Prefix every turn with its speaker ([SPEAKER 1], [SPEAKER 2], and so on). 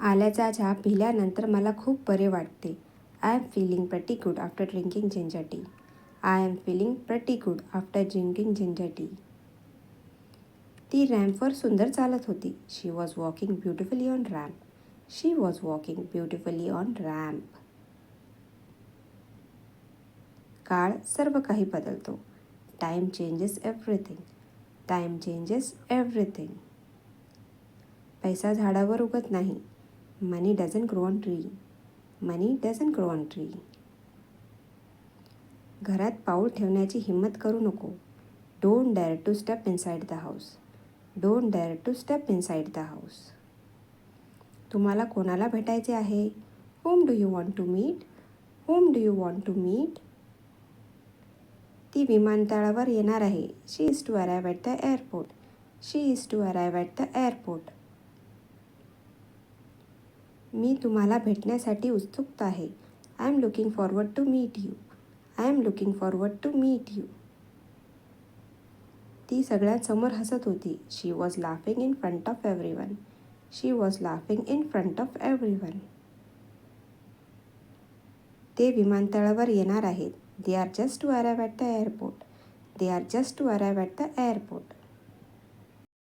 [SPEAKER 1] आल्याचा चहा पिल्यानंतर मला खूप बरे वाटते. I am feeling pretty good after drinking ginger tea I am feeling pretty good after drinking ginger tea ती रॅम्पवर सुंदर चालत होती. She was walking beautifully on ramp she was walking beautifully on ramp काळ सर्व काही बदलतो. Time changes everything time changes everything पैसा झाडावर उगत नाही. Money doesn't grow on tree money doesn't grow on tree घरात पाऊल ठेवण्याची हिंमत करू नको. Don't dare to step inside the house don't dare to step inside the house तुम्हाला कोणाला भेटायचे आहे? Whom do you want to meet whom do you want to meet ती विमानतळावर येणार आहे. She is to arrive at the airport she is to arrive at the airport मी तुम्हाला भेटण्यासाठी उत्सुक आहे. I am looking forward to meet you I am looking forward to meet you ती सगळ्यांसमोर हसत होती. She was laughing in front of everyone she was laughing in front of everyone ते विमानतळावर येणार आहेत. They are just to arrive at the airport they are just to arrive at the airport